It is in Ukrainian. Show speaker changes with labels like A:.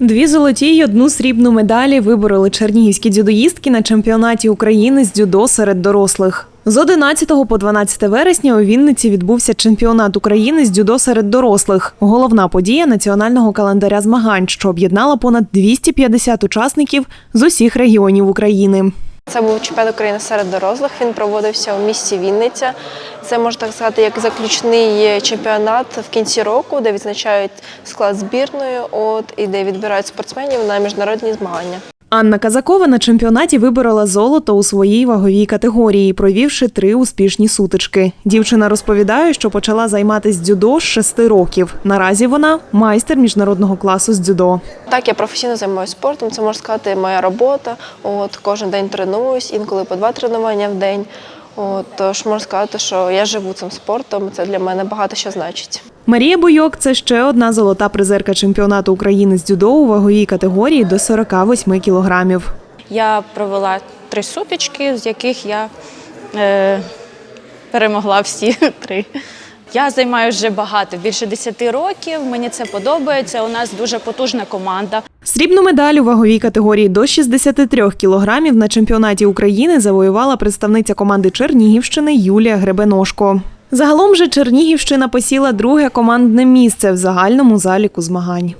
A: Дві золоті й одну срібну медалі вибороли чернігівські дзюдоїстки на чемпіонаті України з дзюдо серед дорослих. З 11 по 12 вересня у Вінниці відбувся чемпіонат України з дзюдо серед дорослих. Головна подія національного календаря змагань, що об'єднала понад 250 учасників з усіх регіонів України.
B: Це був чемпіонат України серед дорослих. Він проводився у місті Вінниця. Це можна так сказати, як заключний чемпіонат в кінці року, де відзначають склад збірної, от і де відбирають спортсменів на міжнародні змагання.
A: Анна Казакова на чемпіонаті виборола золото у своїй ваговій категорії, провівши три успішні сутички. Дівчина розповідає, що почала займатися дзюдо з шести років. Наразі вона майстер міжнародного класу з дзюдо.
B: Так, я професійно займаюся спортом. Це можна сказати моя робота. От кожен день тренуюсь, інколи по два тренування в день. От тож можна сказати, що я живу цим спортом. Це для мене багато що значить.
A: Марія Бойок це ще одна золота призерка чемпіонату України з дзюдо у ваговій категорії до 48 кілограмів.
C: Я провела три сутички, з яких я е, перемогла всі три. Я займаюся вже багато, більше 10 років. Мені це подобається. У нас дуже потужна команда.
A: Срібну медаль у ваговій категорії до 63 кілограмів на чемпіонаті України завоювала представниця команди Чернігівщини Юлія Гребеношко. Загалом же Чернігівщина посіла друге командне місце в загальному заліку змагань.